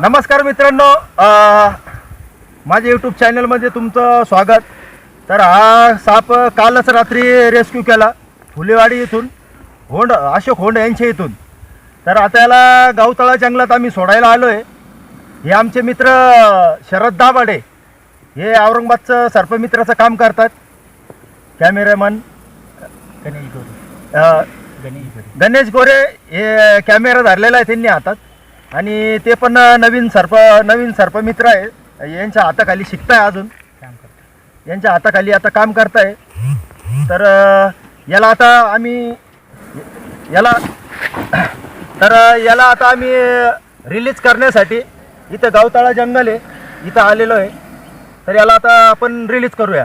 नमस्कार मित्रांनो माझ्या यूट्यूब चॅनलमध्ये तुमचं स्वागत. तर हा साप कालच रात्री रेस्क्यू केला फुलेवाडी इथून होंड अशोक होंड यांच्या इथून. तर आता याला गावतळा जंगलात आम्ही सोडायला आलो आहे हे आमचे मित्र शरद दाभाडे हे औरंगाबादचं सर्पमित्राचं काम करतात. कॅमेरामन अ, गणेश गोरे. हे कॅमेरा धरलेला आहे त्यांनी हातात. आणि ते पण नवीन सर्प नवीन सर्पमित्र आहे. यांच्या हाताखाली शिकताय अजून. यांच्या हाताखाली आता काम करताय. तर याला आता आम्ही याला तर याला आता आम्ही रिलीज करण्यासाठी इथं गावताळा जंगल आहे. इथं आलेलो आहे. तर याला आता आपण रिलीज करूया.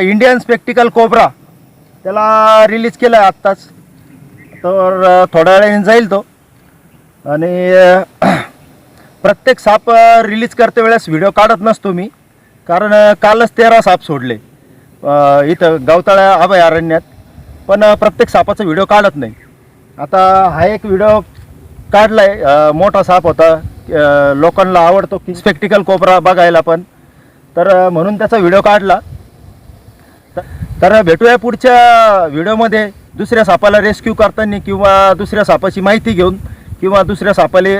इंडियन स्पेक्टिकल कोबरा त्याला रिलीज केलं आहे आत्ताच. तर अ, थोड्या वेळाने जाईल तो. आणि अ, प्रत्येक साप रिलीज करते वेळेस व्हिडिओ काढत नसतो मी. कारण कालच तेरा साप सोडले. इथं गवताळ्या अभयारण्यात पण प्रत्येक सापाचा व्हिडिओ काढत नाही. आता हा एक व्हिडिओ काढलाय आहे मोठा साप होता. लोकांना आवडतो की स्पेक्टिकल कोबरा बघायला पण. तर म्हणून त्याचा व्हिडिओ काढला. तर भेटूया पुढच्या व्हिडिओमध्ये. दुसऱ्या सापाला रेस्क्यू करताना किंवा दुसऱ्या सापाची माहिती घेऊन किंवा दुसऱ्या सापाले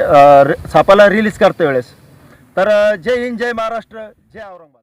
सापाला रिलीज करते वेळेस. तर जय हिंद जय महाराष्ट्र जय औरंगाबाद.